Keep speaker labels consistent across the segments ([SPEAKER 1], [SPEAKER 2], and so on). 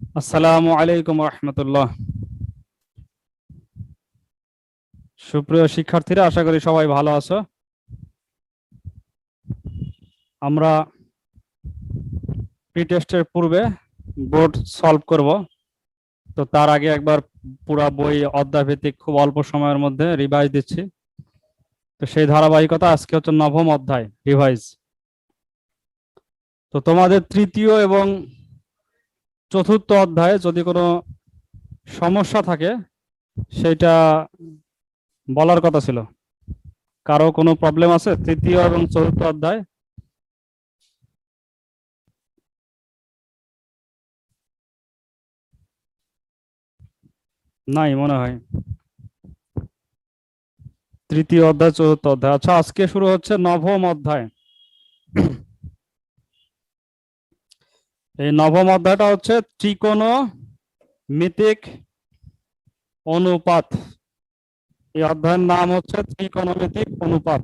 [SPEAKER 1] আসসালামু আলাইকুম রহমতুল্লাহ। সুপ্রিয় শিক্ষার্থীরা, আশা করি সবাই ভালো আছো। আমরা প্রি টেস্টের পূর্বে বোর্ড সলভ করব। তো তার আগে একবার পুরা বই অধ্যায় ভিত্তিক খুব অল্প সময়ের মধ্যে রিভাইজ দিচ্ছি। তো সেই ধারাবাহিকতা আজকে হচ্ছে নবম অধ্যায় রিভাইজ তো তোমাদের তৃতীয় এবং চতুর্থ অধ্যায়ে যদি কোনো সমস্যা থাকে সেটা বলার কথা ছিল। কারও কোনো প্রবলেম আছে? তৃতীয় এবং চতুর্থ অধ্যায়? নাই মনে হয়। তৃতীয় অধ্যায়, চতুর্থ অধ্যায়। আচ্ছা আজকে শুরু হচ্ছে নবম অধ্যায়। এই নবম অধ্যায়টা হচ্ছে ত্রিকোণমিতিক অনুপাত। এই অধ্যায়ের নাম হচ্ছে ত্রিকোণমিতিক অনুপাত।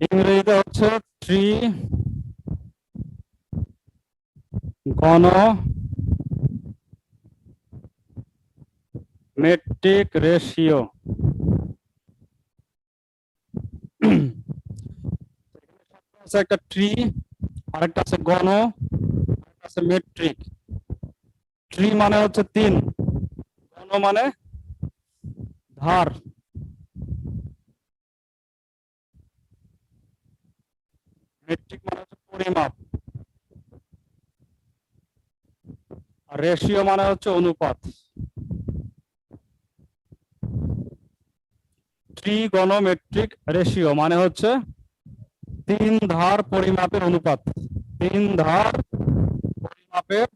[SPEAKER 1] ইংরেজিতে হচ্ছে থ্রি গণ মেট্রিক রেশিও। একটা ট্রি, আরেকটা আছে গণ, আরেকটা আছে মেট্রিক। ট্রি মানে হচ্ছে তিন, গণ মানে ধার। মেট্রিক মানে হচ্ছে পরিমাপ। আর রেশিও মানে হচ্ছে অনুপাত। ট্রিগনোমেট্রিক রেশিও মানে হচ্ছে তিন ধার পরিমাপের অনুপাত। তিন ধার পরিমাপের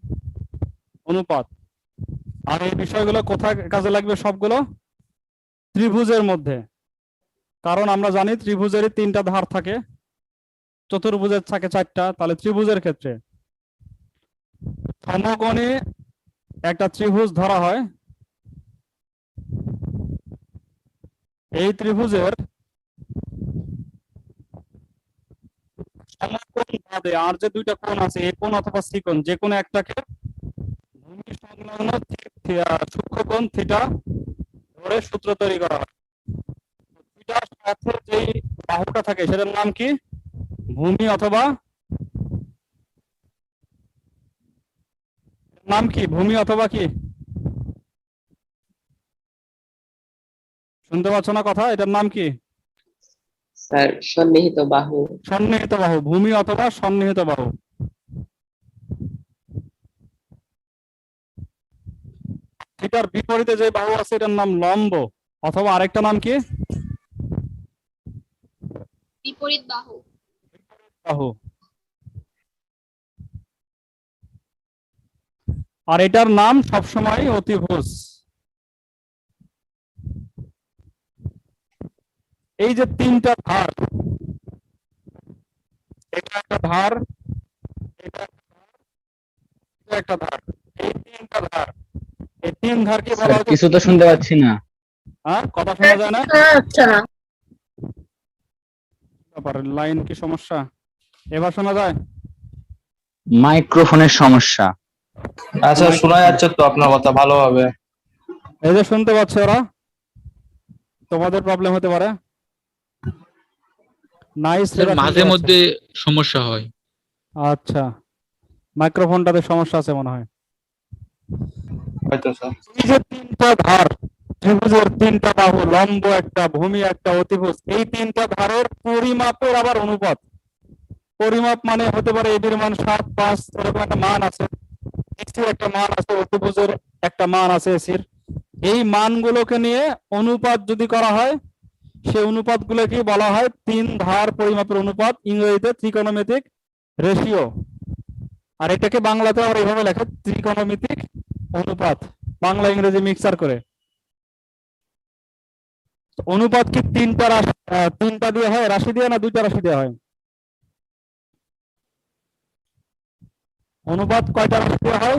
[SPEAKER 1] অনুপাত। আর এই বিষয়গুলো কোথায় কাজে লাগবে সবগুলো? ত্রিভুজের মধ্যে। কারণ আমরা জানি ত্রিভুজেরই তিনটা ধার থাকে। চতুর্ভুজের থাকে চারটা, তাহলে ত্রিভুজের ক্ষেত্রে। সমকোণে একটা ত্রিভুজ ধরা হয়। এই ত্রিভুজের আর যে দুইটা কোণ আছে কোণ অথবা যে একটাকে ভূমি সংলগ্ন থিটা ধরে সূত্র তৈরি করা থিটার সাথে যেই বাহুটা থাকে, সেটার নাম কি? ভূমি অথবা নাম কি? ভূমি অথবা কি? শুনতে পাচ্ছ না কথা? এটার নাম কি?
[SPEAKER 2] স্যার সন্নিহিত বাহু।
[SPEAKER 1] সন্নিহিত বাহু ভূমি অথবা সন্নিহিত বাহু। এটার বিপরীতে যে বাহু আছে এটার নাম লম্ব। অথবা আরেকটা নাম কি?
[SPEAKER 3] বিপরীত বাহু।
[SPEAKER 1] বাহু। আর এটার নাম সবসময় অতিভুজ। এই যে তিনটা ধার এটা একটা ধার এটা একটা ধার, এটা একটা ধার এই তিনটা ধার এই তিন ধারকে বলা
[SPEAKER 4] কিছু তো শুনতে পাচ্ছি না।
[SPEAKER 1] হ্যাঁ কথা শোনা যায় না?
[SPEAKER 3] আচ্ছা না
[SPEAKER 1] ব্যাপার লাইন কি সমস্যা? এবার শোনা যায়?
[SPEAKER 4] মাইক্রোফোনের সমস্যা।
[SPEAKER 5] আচ্ছা শোনা যাচ্ছে তো আপনার কথা ভালোভাবে।
[SPEAKER 1] এই যে শুনতে পাচ্ছ ওরা তোমাদের প্রবলেম হতে পারে। নাইস
[SPEAKER 6] মাঝে মধ্যে সমস্যা হয়।
[SPEAKER 1] আচ্ছা। মাইক্রোফোনটাতে সমস্যা আছে মনে হয়। এই যে তিনটা ধার ত্রিভুজের তিনটা বাহু লম্ব একটা ভূমি একটা অতিভুজ এই তিনটা ধারের পরিমাপের আবার অনুপাত। পরিমাপ মানে হতে পারে এটির মান সাত পাঁচ এরকম একটা মান আছে। এসির একটা মান আছে অতিভুজের একটা মান আছে এসির এই মানগুলোকে নিয়ে অনুপাত যদি করা হয় সেই অনুপাতগুলোকে বলা হয় তিন ধার পরিমাপের অনুপাত, ইংরেজিতে ত্রিকোণমিতিক রেশিও আর এটাকে বাংলাতে আমরা এইভাবে লেখা, ত্রিকোণমিতিক অনুপাত। বাংলা, ইংরেজি মিক্সার করে। অনুপাত কি তিনটা রাশি? তিনটা দিয়ে হয়, রাশি দিয়ে না দুইটা রাশি দিয়ে হয়? অনুপাত কয়টা রাশি দিয়ে হয়?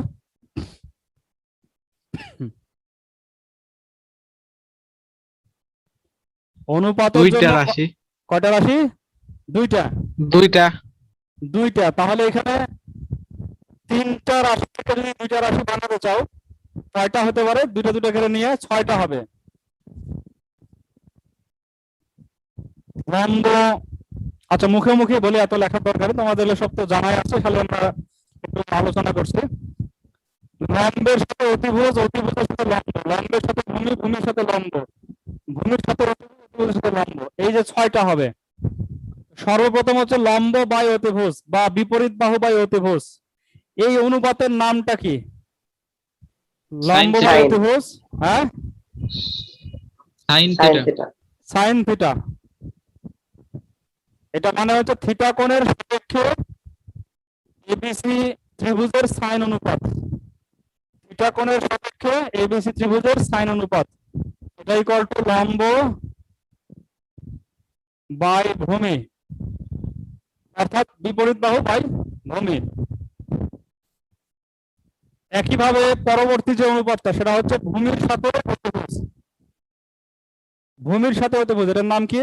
[SPEAKER 1] অনুপাতের
[SPEAKER 6] দুইটা রাশি।
[SPEAKER 1] কয়টা রাশি? দুইটা।
[SPEAKER 6] দুইটা।
[SPEAKER 1] দুইটা। তাহলে এখানে তিনটা রাশি থেকে যদি দুইটা রাশি বানাতে চাও কয়টা হতে পারে দুইটা দুইটা করে নিয়ে ছয়টা হবে। লম্ব আচ্ছা মুখে মুখে বলে এত লেখার দরকার তোমাদের সব তো জানাই আছে তাহলে আমরা একটু আলোচনা করছি। লম্বের সাথে অতিভুজ অতিভুজের সাথে লম্ব। লম্বের সাথে ভূমি ভূমির সাথে লম্ব। ভূমির সাথে অতিভুজ সাথে লম্ব। এই যে ছয়টা হবে। সর্বপ্রথম হচ্ছে লম্ব বাই অতিভুজ বা বিপরীত বাহু বাই অতিভুজ। এই অনুপাতের নামটা কি? লম্ব বাই অতিভুজ হ্যাঁ?
[SPEAKER 6] থিটা
[SPEAKER 1] সাইন থিটা এটা মানে হচ্ছে থিটা কোণের সাপেক্ষে এবিসি ত্রিভুজের সাইন অনুপাত। থিটা কোণের সাপেক্ষে এবিসি ত্রিভুজের সাইন অনুপাত। এটা ইকুয়াল টু লম্ব বাই ভূমি। অর্থাৎ বিপরীত বাহু বাই ভূমি। একইভাবে পরবর্তী যে অনুপাতটা সেটা হচ্ছে ভূমির সাথে অতিভুজ। ভূমির সাথে অতিভুজ এটার নাম কি?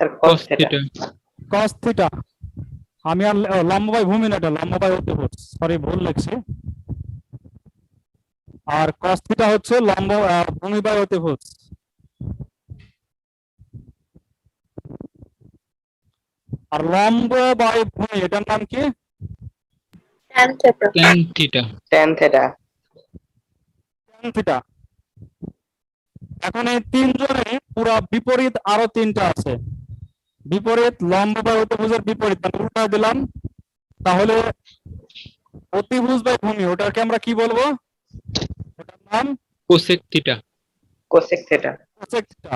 [SPEAKER 2] Sir
[SPEAKER 6] cos
[SPEAKER 2] cos theta
[SPEAKER 6] theta
[SPEAKER 1] cos theta আমি আর লম্ব বাই ভূমি না এটা লম্ব বাই অতিভুজ। সরি ভুল লিখছি। আর কস থিটা হচ্ছে লম্ব ভূমি বাই অতিভুজ। আর লম্ব বাই ভূমি এটার নাম কি?
[SPEAKER 3] tan theta
[SPEAKER 6] tan
[SPEAKER 2] tan
[SPEAKER 1] tan এখন এই তিনজনে পুরা বিপরীত আরও তিনটা আছে। বিপরীত লম্ব বাই অতিভুজের বিপরীত মানে উল্টা দিলাম। তাহলে অতিভুজ বাই ভূমি ওটাকে আমরা কি বলব? ওটার নাম?
[SPEAKER 6] Cosec theta
[SPEAKER 2] cosec theta
[SPEAKER 1] cosec theta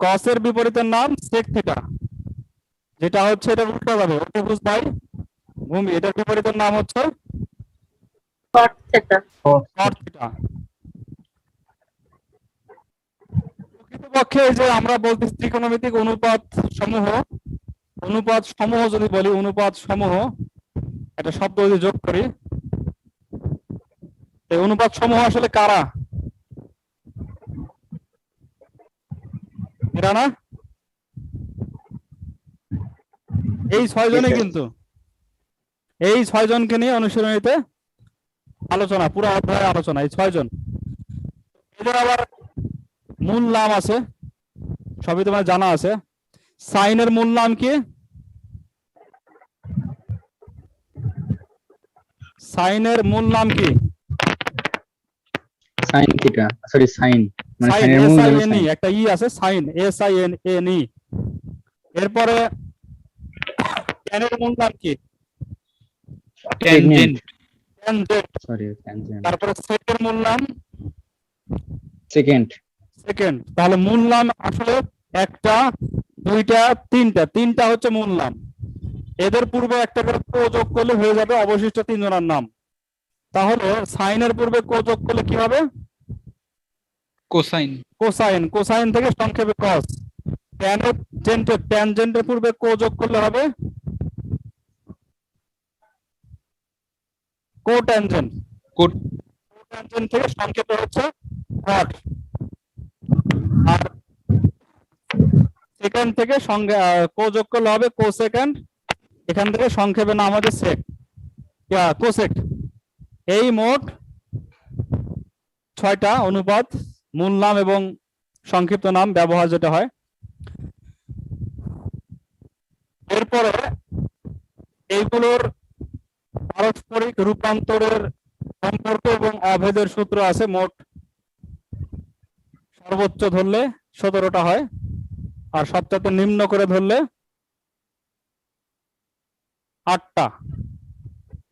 [SPEAKER 1] কসের বিপরীতের নাম সেক থিটা যেটা হচ্ছে এটা উল্টা যাবে অতিভুজ বাই ভূমি এটার বিপরীতের নাম হচ্ছে?
[SPEAKER 3] Cot theta
[SPEAKER 1] কট থিটা প্রকৃতপক্ষে যে আমরা বলতেছি ত্রিকোণমিতিক অনুপাত সমূহ অনুপাত সমূহ যদি বলি অনুপাত সমূহ একটা শব্দ যদি যোগ করি এই অনুপাত সমূহ আসলে কারা? এরা না? এই ছয় জনে কিন্তু। এই ছয় জনকে নিয়ে অনুশীলনীতে আলোচনা পুরো অধ্যায় আলোচনা এই ছয় জন। এদের আবার মূল নাম আছে সবই তোমার জানা আছে। সাইনের মূল নাম কি? সাইনের মূল নাম কি?
[SPEAKER 4] Sine theta sorry sine. মানে সাইনের মূল sin।
[SPEAKER 1] একটা ই আছে sine S I N N E. এরপরে ট্যানের মূল নাম কি?
[SPEAKER 6] ট্যানজেন্ট
[SPEAKER 1] ট্যানজেন্ট
[SPEAKER 4] সরি ট্যানজেন্ট
[SPEAKER 1] তারপরে সেকের মূল নাম?
[SPEAKER 4] সেকেন্ড
[SPEAKER 1] সেকেন্ড তাহলে মূল নাম আসলে একটা দুইটা তিনটা। তিনটা হচ্ছে মূল নাম। এদের পূর্বে একটা করে কো যোগ করলে হয়ে যাবে অবশিষ্ট তিনজনের নাম। তাহলে সাইনের পূর্বে কো যোগ করলে কি হবে?
[SPEAKER 6] কোসাইন
[SPEAKER 1] কোসাইন কোসাইন থেকে সংক্ষেপে কস ট্যানের জেন্টের ট্যানজেন্টের পূর্বে কো যোগ করলে হবে কো ট্যানজেন্ট
[SPEAKER 6] কোট
[SPEAKER 1] ট্যানজেন্ট থেকে সংক্ষেপে হচ্ছে কট আর সেকেন্ড থেকে কো যোগ করলে হবে কো সেকেন্ড এখান থেকে সংক্ষেপে নাম হবে সেক। কোসেক। এই মোট ছয়টা অনুপাত মূল নাম এবং সংক্ষিপ্ত নাম ব্যবহার যেটা হয়। এরপরে এইগুলোর পারস্পরিক রূপান্তরের সম্পর্ক এবং অভেদের সূত্র আছে মোট সর্বোচ্চ ধরলে সতেরোটা হয়, আর সবচাইতে নিম্ন করে ধরলে আটটা।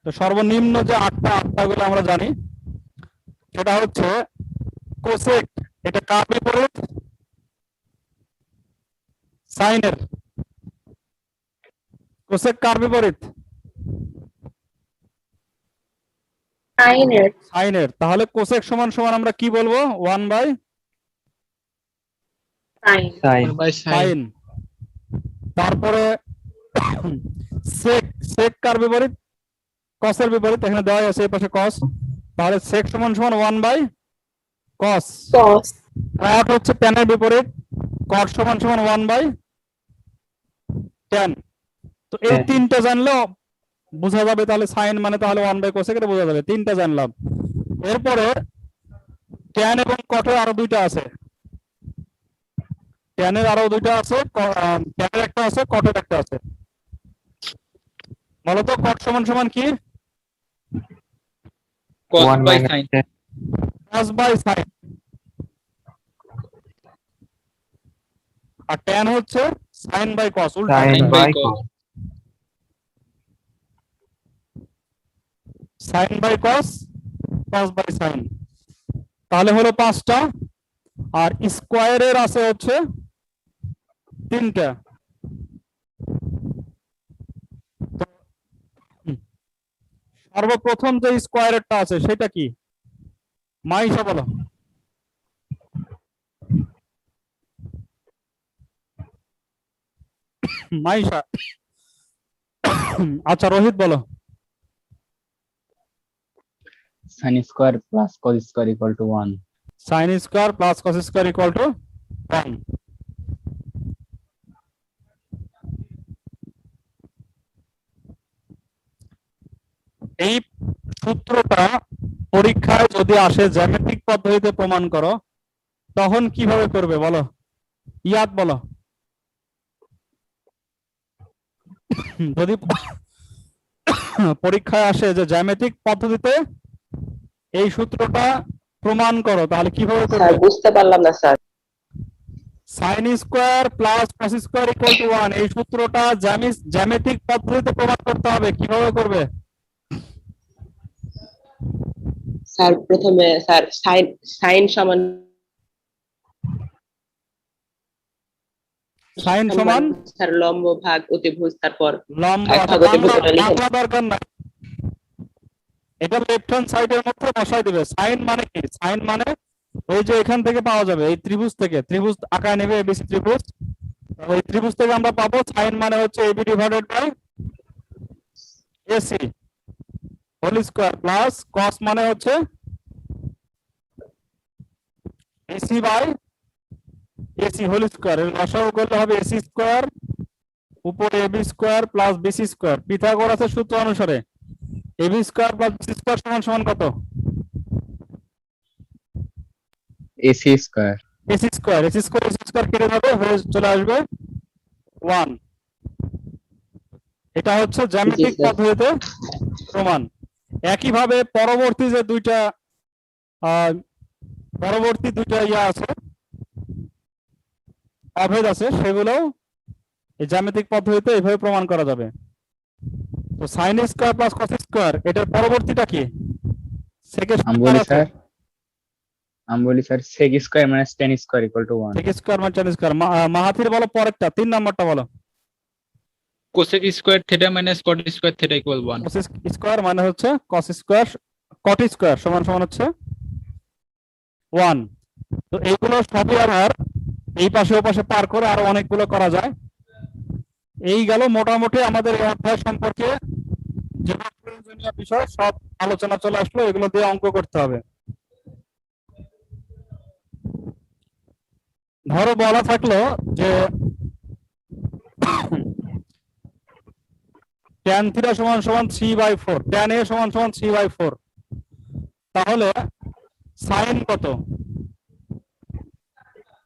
[SPEAKER 1] তো সর্বনিম্ন যে আটটা আটটা গুলো আমরা জানি, সেটা হচ্ছে কোসেক, এটা কার বিপরীত? সাইনের। কোসেক কার বিপরীত? সাইনের তাহলে কোসেক সমান সমান আমরা কি বলব? ওয়ান বাই
[SPEAKER 4] সাইন
[SPEAKER 1] তারপরে সেক সেক কার বিপরীত? কসের বিপরীত। এখানে দেওয়া আছে এই পাশে কস তাহলে সেক সমান সমান one by cos
[SPEAKER 3] cos
[SPEAKER 1] cot হচ্ছে ট্যানের বিপরীত। কট সমান সমান ওয়ান বাই ট্যান তো এই
[SPEAKER 2] হ্যাঁ।
[SPEAKER 1] তিনটা জানলেও বোঝা যাবে তাহলে সাইন মানে তাহলে ওয়ান বাই কোসেক এটা বোঝা যাবে তিনটা জানলাম। এরপরে ট্যান এবং কটের আরও দুইটা আছে। ট্যানের আরও দুইটা আছে ট্যানের একটা আছে কটের একটা আছে। বলতো কট সমান সমান কি? Cos আর ট্যান হচ্ছে সাইন বাই কস উল্টা।
[SPEAKER 2] Sin
[SPEAKER 6] sine
[SPEAKER 2] by
[SPEAKER 6] by
[SPEAKER 2] cos.
[SPEAKER 1] Sine by cos cos by sine. তাহলে হলো পাঁচটা, আর স্কোয়ারের আছে হচ্ছে তিনটা। সর্বপ্রথম যে স্কোয়ারেরটা আছে, সেটা কি? মাইশা বলো। মাইশা। আচ্ছা রোহিত বলো।
[SPEAKER 4] Sine square plus cos square equal to one
[SPEAKER 1] sin square plus cos square equal to 1 এই সূত্রটা পরীক্ষায় যদি আসে, জ্যামিতিক পদ্ধতিতে প্রমাণ করো, তখন কীভাবে করবে বলো? ইয়াদ বলো। যদি পরীক্ষায় আসে যে জ্যামিতিক পদ্ধতিতে এই সূত্রটা প্রমাণ করো তাহলে কীভাবে করবে?
[SPEAKER 2] বুঝতে পারলাম না sir.
[SPEAKER 1] Sine square plus cos square equal to one এই সূত্রটা জ্যামিস- জ্যামিতিক পদ্ধতিতে প্রমাণ করতে হবে কীভাবে করবে?
[SPEAKER 2] স্যার প্রথমে স্যার সাইন সাইন সমান
[SPEAKER 1] সাইন সমান
[SPEAKER 2] স্যার লম্ব ভাগ অতিভুজ তারপর
[SPEAKER 1] লম্বা
[SPEAKER 2] ভাগ অতিভুজ
[SPEAKER 1] দরকার নাই। এটা লেফট হ্যান্ড সাইডের মধ্যে বসাই দিবে। সাইন মানে কি? সাইন মানে ওই যে এখান থেকে পাওয়া যাবে, এই ত্রিভুজ থেকে। ত্রিভুজ আকার নেবে এবিসি ত্রিভুজ। ওই ত্রিভুজ থেকে আমরা পাবো সাইন মানে হচ্ছে AB divided by AC whole square plus cos মানে হচ্ছে AC by AC whole square এর লসাগু করলে হবে এসি স্কোয়ার উপরে AB square plus BC square পিথাগোরাসের সূত্র অনুসারে AB square plus BC square সমান সমান কত?
[SPEAKER 4] AC square
[SPEAKER 1] AC square AC square AC square কেটে যাবে হয়ে চলে আসবে ওয়ান এটা হচ্ছে জ্যামিতিক পদ্ধতিতে প্রমাণ। একইভাবে পরবর্তী যে দুইটা পরবর্তী দুইটা ইয়া আছে অভেদ আছে সেগুলো এই জ্যামিতিক পদ্ধতিতে এইভাবে প্রমাণ করা যাবে। তো sine square plus cos square এটার পরবর্তীটা কি?
[SPEAKER 4] আমি বলি স্যার আমি বলি sir sec square minus tan square equal to one
[SPEAKER 1] sec square মানে টেন স্কোয়ার মাহাথির বলো পরেরটা তিন নাম্বারটা বলো।
[SPEAKER 6] Cosec square theta minus cot square theta equal one
[SPEAKER 1] cos square মানে হচ্ছে cos স্কোয়ার cot স্কোয়ার সমান সমান হচ্ছে ওয়ান তো এইগুলো সবই আবার এই পাশে ও পাশে পার করে আরও অনেকগুলো করা যায়। এই গেল মোটামুটি আমাদের এই অধ্যায় সম্পর্কে। প্রয়োজনীয় বিষয়, সব আলোচনা চলে আসলো, এগুলো দিয়ে অঙ্ক করতে হবে। ধরো বলা থাকল যে ট্যান থিটা সমান সমান three by four tan A সমান সমান থ্রি বাই ফোর তাহলে সাইন কত?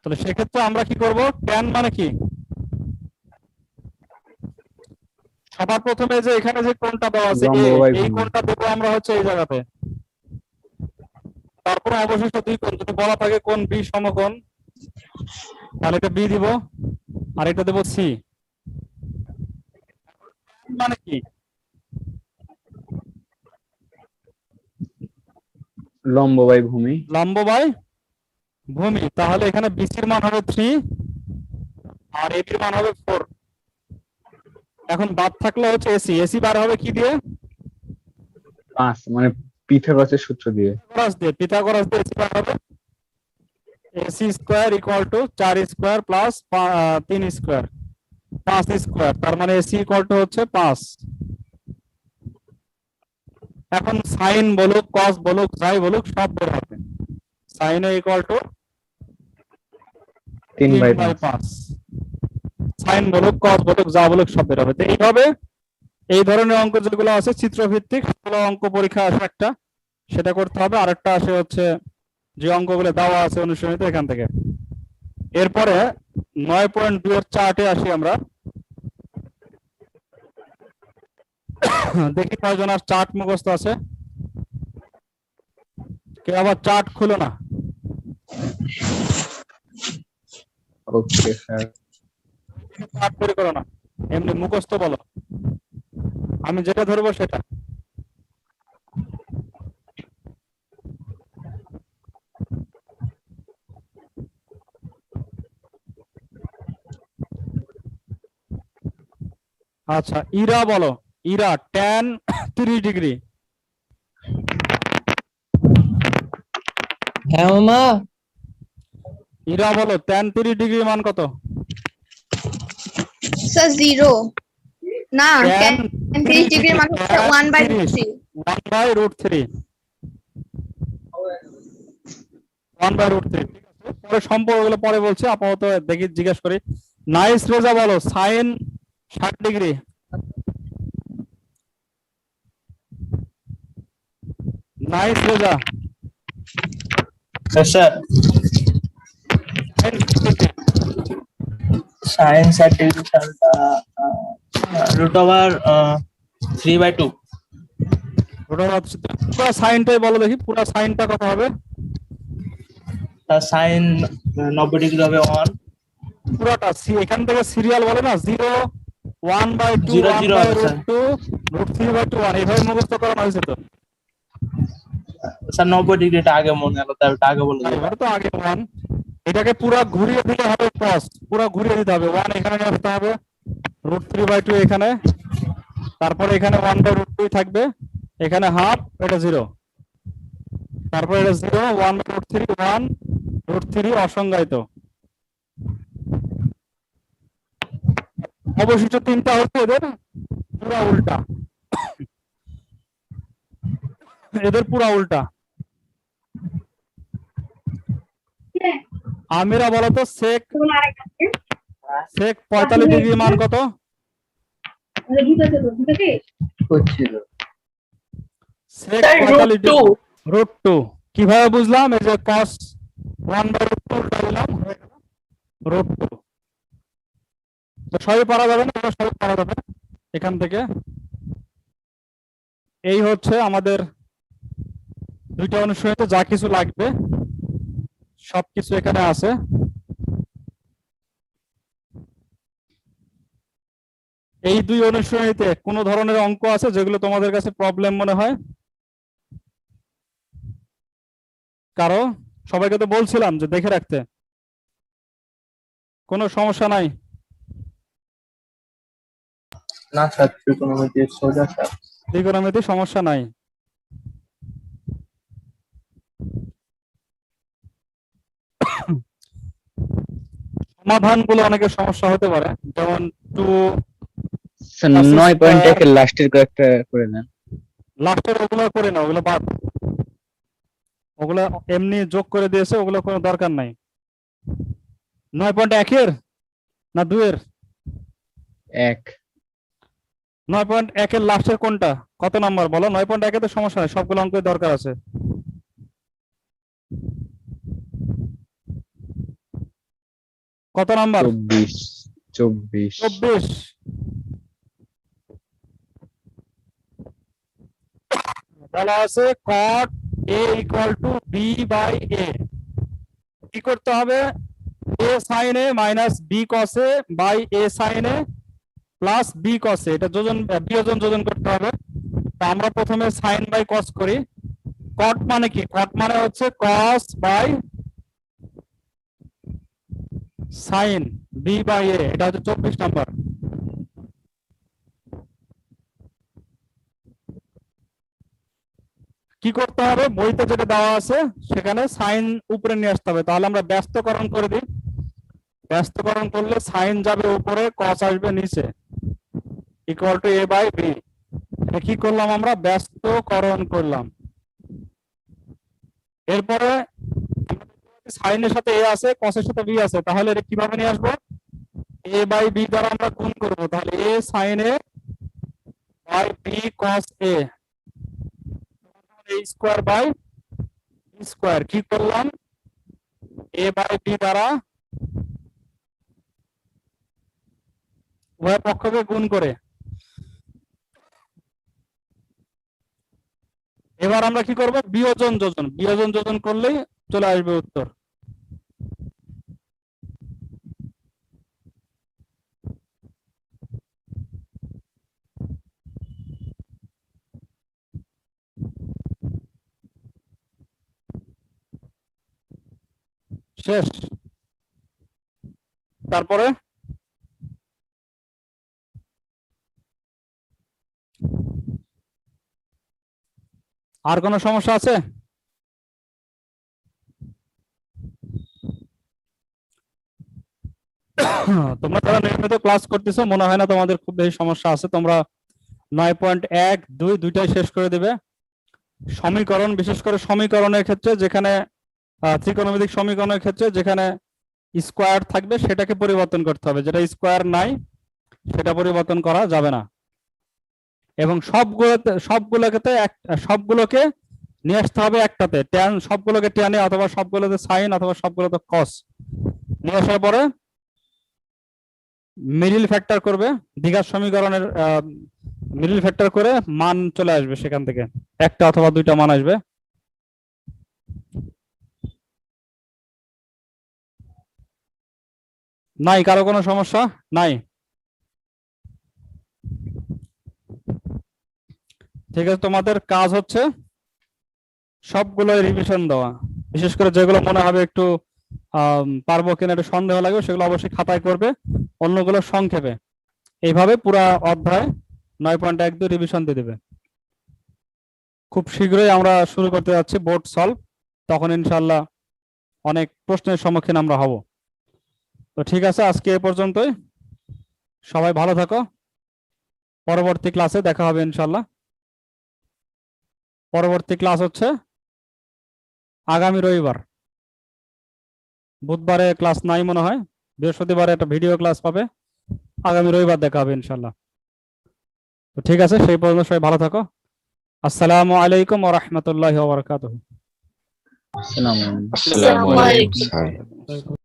[SPEAKER 1] তাহলে সেক্ষেত্রে আমরা কি করব? ট্যান মানে কি? সবার প্রথমে যে এখানে যে কোনটা দেওয়া আছে এই কোনটা দেবো আমরা হচ্ছে এই জায়গাতে। তারপরে অবশিষ্ট দুই কোণ যদি বলা থাকে কোন বি সমকোণ তাহলে এটা বি দিব আর এটা দেবো সি। মানে কি?
[SPEAKER 4] লম্ব বাই ভূমি।
[SPEAKER 1] লম্ব বাই ভূমি তাহলে এখানে বিসির মান হবে থ্রি আর এটির মান হবে ফোর এখন বাদ থাকলে হচ্ছে এসি। এসি বার হবে কি দিয়ে?
[SPEAKER 4] পাঁচ মানে পিথাগোরাসের সূত্র দিয়ে।
[SPEAKER 1] পিথাগোরাস দিয়ে পিথাগোরাস দিয়ে এসি বার হবে। এসি স্কোয়ার ইকুয়াল টু চার স্কোয়ার প্লাস তিন স্কোয়ার। পাঁচ স্কোয়ার তার মানে এসি ইকুয়াল টু হচ্ছে পাঁচ। এখন সাইন বলুক কস বলুক যাই বলুক সব বের হবে। সাইন ইকুয়াল টু
[SPEAKER 4] তিন বাই পাঁচ।
[SPEAKER 1] সাইন বলুক কস বলুক যা বলুক সব বের হবে। এইভাবে এই ধরনের অঙ্ক যেগুলো আছে, চিত্রভিত্তিক সেগুলো অঙ্ক পরীক্ষা আসে একটা। সেটা করতে হবে। আরেকটা আসে হচ্ছে যে অঙ্কগুলো দেওয়া আছে অনুশীলনীতে এখান থেকে। এরপরে নয় পয়েন্ট দুই এর চার্টে আসি আমরা। দেখি কয়জন আর চার্ট মুখস্থ আছে। কেউ আবার চার্ট খুলো না।
[SPEAKER 4] ওকে স্যার
[SPEAKER 1] চার্ট তৈরি করো না। এমনি মুখস্থ বলো। আমি যেটা ধরবো সেটা। আচ্ছা ইরা বলো। ইরা ট্যান তিরিশ ডিগ্রি।
[SPEAKER 5] হ্যাঁ মামা।
[SPEAKER 1] ইরা বলো ট্যান তিরিশ ডিগ্রি মান কত?
[SPEAKER 7] জিরো না
[SPEAKER 1] ট্যান
[SPEAKER 7] তিরিশ ডিগ্রি মানে হচ্ছে one by three
[SPEAKER 1] one by root three one by root three ঠিক পরে সম্পর্কগুলো পরে বলছি আপাতত দেখি জিজ্ঞেস করি। নাইস রেজা বলো সাইন ষাট degree. Nice Reza.
[SPEAKER 5] Sir sine সার্টিফিকেশনটা root over three by two
[SPEAKER 1] পুরো সাইনটাই বলো দেখি পুরো সাইনটা কত হবে।
[SPEAKER 5] তার সাইন নব্বই ডিগ্রি হবে ওয়ান
[SPEAKER 1] পুরোটা সি- এখান থেকে সিরিয়াল বলে না zero one by two root
[SPEAKER 5] sir.
[SPEAKER 1] Two root three by two one এইভাবে মুখস্থ করানো হয়েছে তো।
[SPEAKER 5] স্যার নব্বই ডিগ্রিটা আগে মনে হলো তাই ওটা আগে বলে
[SPEAKER 1] তো আগে ওয়ান এটাকে পুরো ঘুরিয়ে দিতে হবে কস পুরো ঘুরিয়ে দিতে হবে। ওয়ান এখানে নিয়ে আসতে হবে রুট থ্রি বাই টু এখানে। তারপরে এখানে ওয়ান বাই রুট টু থাকবে। এখানে হাফ এটা জিরো তারপরে এটা zero one by root three one root three অসংজ্ঞায়িত। অবশিষ্ট তিনটা হচ্ছে এদের, পুরা উল্টা। এদের পুরা উল্টা। আমিরা বলতো সেক সেক পঁয়তাল্লিশ ডিগ্রি মান কত? সেক পঁয়তাল্লিশ
[SPEAKER 3] টু
[SPEAKER 1] রুট টু কীভাবে বুঝলাম? এই যে cos one by root two দিলাম। রুট টু তো সবই পারা যাবে না? সবই পারা যাবে। এখান থেকে। এই হচ্ছে আমাদের দুইটা অনুশীলনীতে যা কিছু লাগবে। সবকিছু এখানে আছে। এই দুই অনুশীলনীতে কোনো ধরনের অঙ্ক আছে যেগুলো তোমাদের কাছে প্রবলেম মনে হয়? কারও? সবাইকে তো বলছিলাম যে দেখে রাখতে। কোনো সমস্যা নাই?
[SPEAKER 5] না স্যার ত্রিকোণমিতি সোজা স্যার।
[SPEAKER 1] ত্রিকোণমিতি সমস্যা নাই। সমাধানগুলো অনেকের সমস্যা হতে পারে। যেমন টু আচ্ছা,
[SPEAKER 4] নয় পয়েন্ট। একের লাস্টের কয়েকটা করে দেন
[SPEAKER 1] লাস্টের ওগুলো করে না ওগুলো বাদ। ওগুলো এমনি যোগ করে দিয়েছে ওগুলো কোনো দরকার নাই। নয় পয়েন্ট একের না দুয়ের
[SPEAKER 4] এক।
[SPEAKER 1] নয় পয়েন্ট একের লাস্টের কোনটা? কত নাম্বার? বলো নয় পয়েন্ট একে তো সমস্যা নাই সবগুলো অঙ্কের দরকার আছে। কত নাম্বার?
[SPEAKER 4] চব্বিশ চব্বিশ।
[SPEAKER 1] চব্বিশ। বলা আছে cot A equal to B by A কি করতে হবে? A sine A minus B cos by A sine A plus B cos এটা যোজন বিয়োজন যোজন করতে হবে। তো আমরা প্রথমে সাইন বাই কস করি। কট মানে কি? কট মানে হচ্ছে cos by sine B by A এটা হচ্ছে চব্বিশ নাম্বার। কি করতে হবে? বইতে যেটা দেওয়া আছে, সেখানে সাইন উপরে নিয়ে আসতে হবে। তাহলে আমরা ব্যস্তকরণ করে দিই। ব্যস্তকরণ করলে সাইন যাবে উপরে কস আসবে নিচে। Equal to A by B কি করলাম আমরা? ব্যস্তকরণ করলাম। এরপরে সাইনের সাথে এ আছে কসের সাথে বি আছে, তাহলে এটা কীভাবে নিয়ে আসব? এ বাই বি দ্বারা আমরা গুণ করব, তাহলে A sine A by B cos A square by square কি করলাম? এ বাই বি দ্বারা উভয় পক্ষকে গুণ করে। এবার আমরা কি করব? বিয়োজন যোজন বিয়োজন যোজন করলেই চলে আসবে উত্তর। শেষ। তারপরে? আর কোনো সমস্যা আছে? তোমরা যারা নিয়মিত ক্লাস করতেছো, মনে হয় না তোমাদের খুব বেশি সমস্যা আছে। তোমরা নয় পয়েন্ট এক, দুই, দুইটাই শেষ করে দিবে। সমীকরণ, বিশেষ করে সমীকরণের ক্ষেত্রে যেখানে ত্রিকোণমিতিক সমীকরণের ক্ষেত্রে যেখানে স্কোয়ার থাকবে, সেটাকে পরিবর্তন করতে হবে। যেটা স্কোয়ার নাই, সেটা পরিবর্তন করা যাবে না। এবং সবগুলোতে সবগুলোকে সবগুলোকে নিয়ে আসতে হবে একটাতে। ট্যান সবগুলোকে ট্যানে অথবা সবগুলোতে সাইন অথবা সবগুলোতে কস নিয়ে আসার পরে মিডিল ফ্যাক্টর করবে, দীঘার সমীকরণের মিডিল ফ্যাক্টর করে মান চলে আসবে সেখান থেকে। একটা অথবা দুইটা মান আসবে। নাই, কারও কোনো সমস্যা? নাই। ঠিক আছে, তোমাদের কাজ হচ্ছে সবগুলো রিভিশন দেওয়া। বিশেষ করে যেগুলো মনে হবে একটু পারব কিনা একটু সন্দেহ লাগবে, সেগুলো অবশ্যই খাতায় করবে, অন্যগুলো সংক্ষেপে। এইভাবে পুরা অধ্যায় নয় পয়েন্ট এক দুই রিভিশন দিয়ে দেবে। খুব শীঘ্রই আমরা শুরু করতে যাচ্ছি বোর্ড সলভ তখন ইনশাল্লাহ অনেক প্রশ্নের সম্মুখীন আমরা হব। তো ঠিক আছে, আজকে এ পর্যন্তই। সবাই ভালো থাকো। পরবর্তী ক্লাসে দেখা হবে ইনশাল্লাহ পরবর্তী ক্লাস হচ্ছে আগামী রবিবার। বুধবারে ক্লাস নাই মনে হয়। বৃহস্পতিবারে একটা ভিডিও ক্লাস পাবে। আগামী রবিবার দেখা হবে ইনশাল্লাহ তো ঠিক আছে সেই পর্যন্ত সবাই ভালো থাকো। আসসালামু আলাইকুম ওয়া রাহমাতুল্লাহি ওয়া বারাকাতুহু।
[SPEAKER 4] আসসালামু আলাইকুম।